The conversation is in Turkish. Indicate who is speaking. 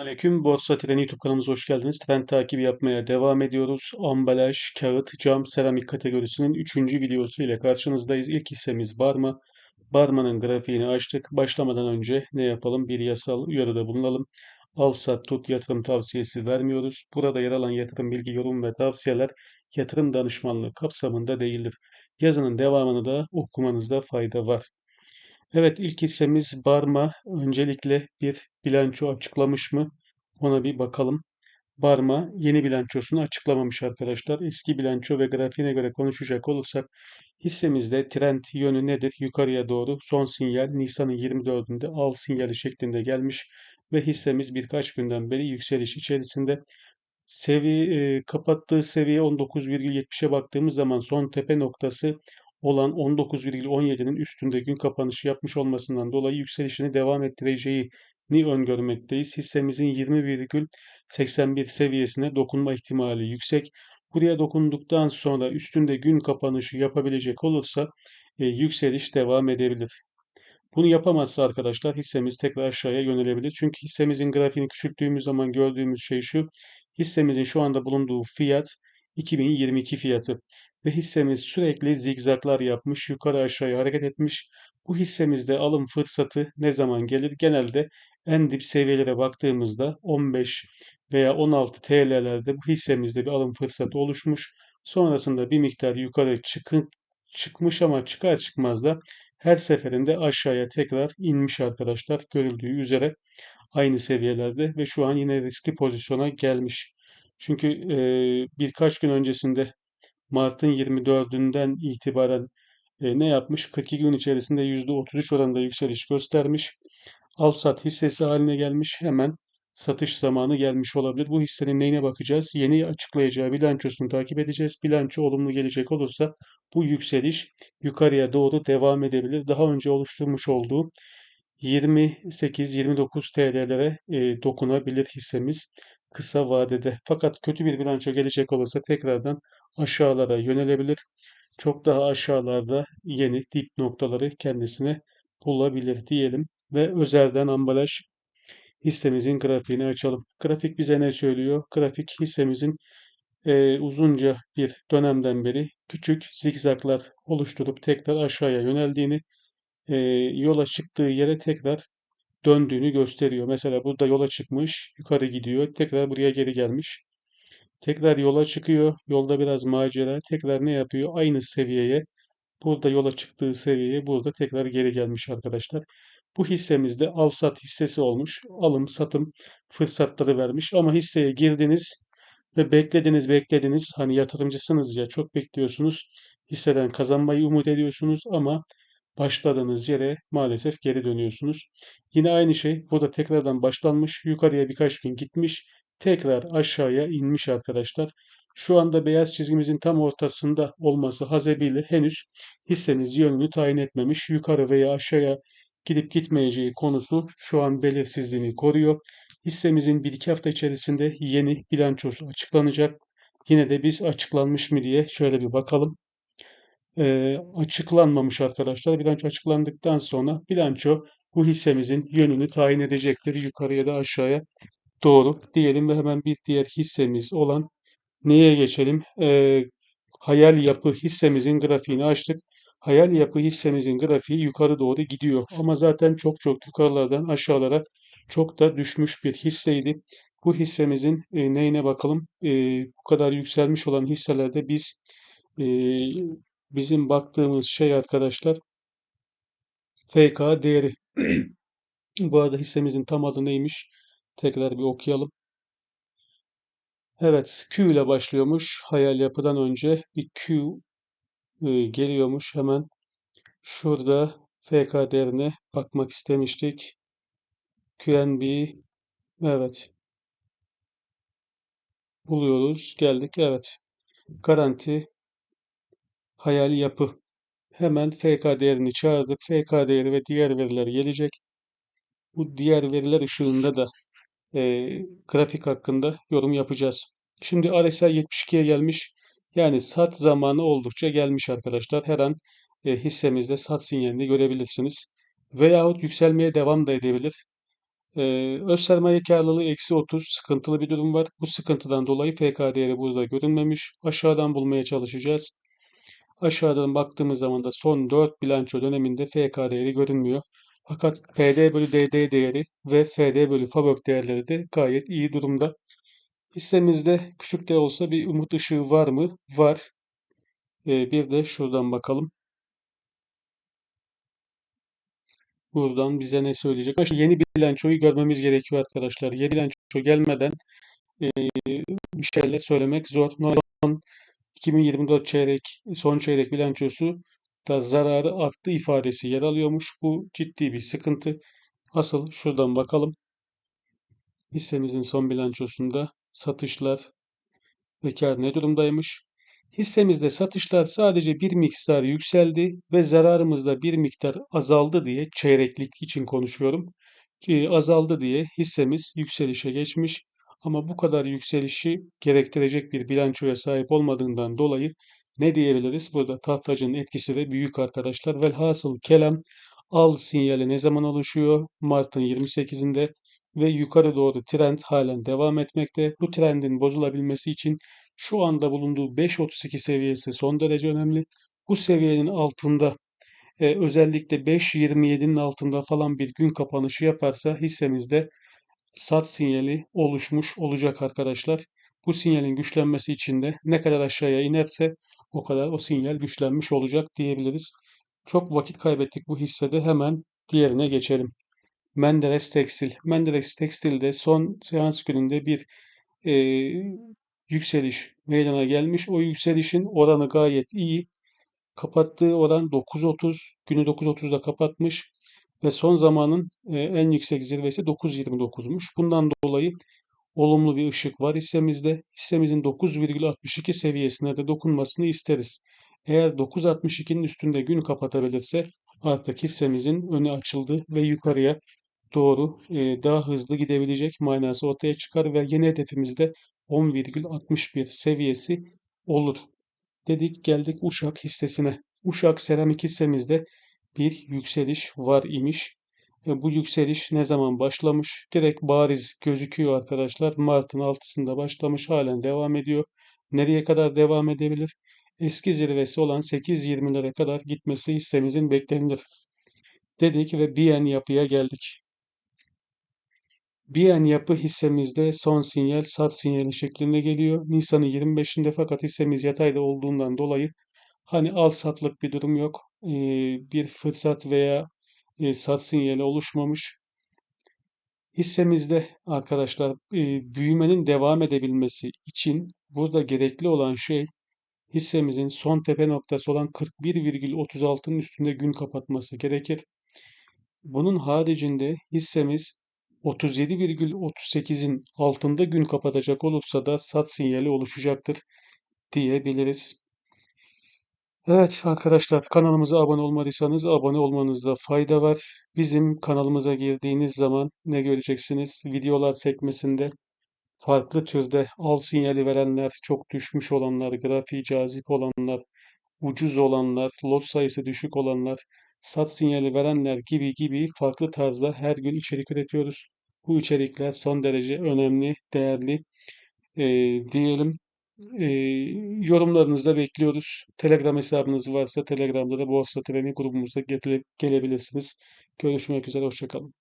Speaker 1: Selamünaleyküm. Borsa Treni YouTube kanalımıza hoş geldiniz. Trend takibi yapmaya devam ediyoruz. Ambalaj, kağıt, cam, seramik kategorisinin 3. videosu ile karşınızdayız. İlk hissemiz Barma. Barma'nın grafiğini açtık. Başlamadan önce ne yapalım? Bir yasal uyarıda bulunalım. Al sat tut yatırım tavsiyesi vermiyoruz. Burada yer alan yatırım bilgi, yorum ve tavsiyeler yatırım danışmanlığı kapsamında değildir. Yazının devamını da okumanızda fayda var. Evet ilk hissemiz Barma. Öncelikle bir bilanço açıklamış mı? Ona bir bakalım. Barma yeni bilançosunu açıklamamış arkadaşlar. Eski bilanço ve grafiğine göre konuşacak olursak hissemizde trend yönü nedir? Yukarıya doğru son sinyal Nisan'ın 24'ünde al sinyali şeklinde gelmiş ve hissemiz birkaç günden beri yükseliş içerisinde. Seviye, e, kapattığı seviye 19,70'e baktığımız zaman son tepe noktası olan 19,17'nin üstünde gün kapanışı yapmış olmasından dolayı yükselişini devam ettireceğini öngörmekteyiz. Hissemizin 20,81 seviyesine dokunma ihtimali yüksek. Buraya dokunduktan sonra üstünde gün kapanışı yapabilecek olursa e, yükseliş devam edebilir. Bunu yapamazsa arkadaşlar hissemiz tekrar aşağıya yönelebilir. Çünkü hissemizin grafiğini küçülttüğümüz zaman gördüğümüz şey şu. Hissemizin şu anda bulunduğu fiyat 2022 fiyatı ve hissemiz sürekli zigzaglar yapmış, yukarı aşağıya hareket etmiş. Bu hissemizde alım fırsatı ne zaman gelir? Genelde en dip seviyelere baktığımızda 15 veya 16 TL'lerde bu hissemizde bir alım fırsatı oluşmuş. Sonrasında bir miktar yukarı çıkın, çıkmış ama çıkar çıkmaz da her seferinde aşağıya tekrar inmiş arkadaşlar görüldüğü üzere aynı seviyelerde ve şu an yine riskli pozisyona gelmiş. Çünkü e, birkaç gün öncesinde Mart'ın 24'ünden itibaren e, ne yapmış? 42 gün içerisinde %33 oranında yükseliş göstermiş. Al sat hissesi haline gelmiş. Hemen satış zamanı gelmiş olabilir. Bu hissenin neyine bakacağız? Yeni açıklayacağı bilançosunu takip edeceğiz. Bilanço olumlu gelecek olursa bu yükseliş yukarıya doğru devam edebilir. Daha önce oluşturmuş olduğu 28-29 TL'lere e, dokunabilir hissemiz kısa vadede. Fakat kötü bir bilanço gelecek olursa tekrardan aşağılara yönelebilir. Çok daha aşağılarda yeni dip noktaları kendisine bulabilir diyelim. Ve özelden ambalaj hissemizin grafiğini açalım. Grafik bize ne söylüyor? Grafik hissemizin e, uzunca bir dönemden beri küçük zikzaklar oluşturup tekrar aşağıya yöneldiğini, e, yola çıktığı yere tekrar döndüğünü gösteriyor. Mesela burada yola çıkmış, yukarı gidiyor, tekrar buraya geri gelmiş. Tekrar yola çıkıyor, yolda biraz macera, tekrar ne yapıyor? Aynı seviyeye, burada yola çıktığı seviyeye burada tekrar geri gelmiş arkadaşlar. Bu hissemizde al-sat hissesi olmuş. Alım, satım fırsatları vermiş ama hisseye girdiniz ve beklediniz, beklediniz. Hani yatırımcısınız ya çok bekliyorsunuz. Hisseden kazanmayı umut ediyorsunuz ama başladığınız yere maalesef geri dönüyorsunuz. Yine aynı şey burada tekrardan başlanmış. Yukarıya birkaç gün gitmiş. Tekrar aşağıya inmiş arkadaşlar. Şu anda beyaz çizgimizin tam ortasında olması hasebiyle henüz hissemiz yönünü tayin etmemiş. Yukarı veya aşağıya gidip gitmeyeceği konusu şu an belirsizliğini koruyor. Hissemizin 1-2 hafta içerisinde yeni bilançosu açıklanacak. Yine de biz açıklanmış mı diye şöyle bir bakalım. Ee, açıklanmamış arkadaşlar. Bilanço açıklandıktan sonra bilanço bu hissemizin yönünü tayin edecektir. Yukarıya da aşağıya doğru diyelim ve hemen bir diğer hissemiz olan neye geçelim? Ee, hayal yapı hissemizin grafiğini açtık. Hayal yapı hissemizin grafiği yukarı doğru gidiyor. Ama zaten çok çok yukarılardan aşağılara çok da düşmüş bir hisseydi. Bu hissemizin e, neyine bakalım? E, bu kadar yükselmiş olan hisselerde biz e, bizim baktığımız şey arkadaşlar FK değeri. Bu arada hissemizin tam adı neymiş? Tekrar bir okuyalım. Evet, Q ile başlıyormuş. Hayal yapıdan önce bir Q e, geliyormuş. Hemen şurada FK değerine bakmak istemiştik. QNB evet buluyoruz. Geldik. Evet. Garanti hayal yapı. Hemen FK değerini çağırdık. FK değeri ve diğer veriler gelecek. Bu diğer veriler ışığında da e, grafik hakkında yorum yapacağız. Şimdi RSI 72'ye gelmiş. Yani sat zamanı oldukça gelmiş arkadaşlar. Her an e, hissemizde sat sinyalini görebilirsiniz. Veyahut yükselmeye devam da edebilir. Ee, öz sermaye karlılığı eksi 30 sıkıntılı bir durum var. Bu sıkıntıdan dolayı FK değeri burada görünmemiş. Aşağıdan bulmaya çalışacağız. Aşağıdan baktığımız zaman da son 4 bilanço döneminde FK değeri görünmüyor. Fakat PD bölü DD değeri ve FD bölü FAVÖK değerleri de gayet iyi durumda. Hissemizde küçük de olsa bir umut ışığı var mı? Var. Ee, bir de şuradan bakalım. Buradan bize ne söyleyecek? Yeni bilançoyu görmemiz gerekiyor arkadaşlar. Yeni bilanço gelmeden e, bir şeyler söylemek zor. Son 2024 çeyrek, son çeyrek bilançosu da zararı arttı ifadesi yer alıyormuş. Bu ciddi bir sıkıntı. Asıl şuradan bakalım. Hissemizin son bilançosunda satışlar ve kar ne durumdaymış? Hissemizde satışlar sadece bir miktar yükseldi ve zararımızda bir miktar azaldı diye çeyreklik için konuşuyorum. Azaldı diye hissemiz yükselişe geçmiş. Ama bu kadar yükselişi gerektirecek bir bilançoya sahip olmadığından dolayı ne diyebiliriz? Burada tahtacının etkisi de büyük arkadaşlar. Velhasıl kelam al sinyali ne zaman oluşuyor? Mart'ın 28'inde ve yukarı doğru trend halen devam etmekte. Bu trendin bozulabilmesi için şu anda bulunduğu 5.32 seviyesi son derece önemli. Bu seviyenin altında e, özellikle 5.27'nin altında falan bir gün kapanışı yaparsa hissemizde sat sinyali oluşmuş olacak arkadaşlar. Bu sinyalin güçlenmesi için de ne kadar aşağıya inerse o kadar o sinyal güçlenmiş olacak diyebiliriz. Çok vakit kaybettik bu hissede hemen diğerine geçelim. Menderes Tekstil. Menderes Tekstil'de son seans gününde bir e, yükseliş meydana gelmiş. O yükselişin oranı gayet iyi. Kapattığı oran 9.30. Günü 9.30'da kapatmış. Ve son zamanın e, en yüksek zirvesi 9.29'muş. Bundan dolayı olumlu bir ışık var hissemizde. Hissemizin 9,62 seviyesine de dokunmasını isteriz. Eğer 9.62'nin üstünde gün kapatabilirse artık hissemizin önü açıldı ve yukarıya doğru e, daha hızlı gidebilecek manası ortaya çıkar ve yeni hedefimizde 10,61 seviyesi olur. Dedik geldik Uşak hissesine. Uşak seramik hissemizde bir yükseliş var imiş. E, bu yükseliş ne zaman başlamış? Direkt bariz gözüküyor arkadaşlar. Mart'ın 6'sında başlamış halen devam ediyor. Nereye kadar devam edebilir? Eski zirvesi olan 8.20'lere kadar gitmesi hissemizin beklenilir. Dedik ve BN yapıya geldik. BN yapı hissemizde son sinyal sat sinyali şeklinde geliyor. Nisan'ın 25'inde fakat hissemiz yatayda olduğundan dolayı hani al satlık bir durum yok. Ee, bir fırsat veya e, sat sinyali oluşmamış. Hissemizde arkadaşlar e, büyümenin devam edebilmesi için burada gerekli olan şey hissemizin son tepe noktası olan 41,36'nın üstünde gün kapatması gerekir. Bunun haricinde hissemiz 37,38'in altında gün kapatacak olursa da sat sinyali oluşacaktır diyebiliriz. Evet arkadaşlar kanalımıza abone olmadıysanız abone olmanızda fayda var. Bizim kanalımıza girdiğiniz zaman ne göreceksiniz? Videolar sekmesinde farklı türde al sinyali verenler, çok düşmüş olanlar, grafiği cazip olanlar, ucuz olanlar, lot sayısı düşük olanlar, sat sinyali verenler gibi gibi farklı tarzda her gün içerik üretiyoruz. Bu içerikler son derece önemli, değerli e, diyelim. E, yorumlarınızı da bekliyoruz. Telegram hesabınız varsa Telegram'da da Borsa Treni grubumuza gele- gelebilirsiniz. Görüşmek üzere, hoşçakalın.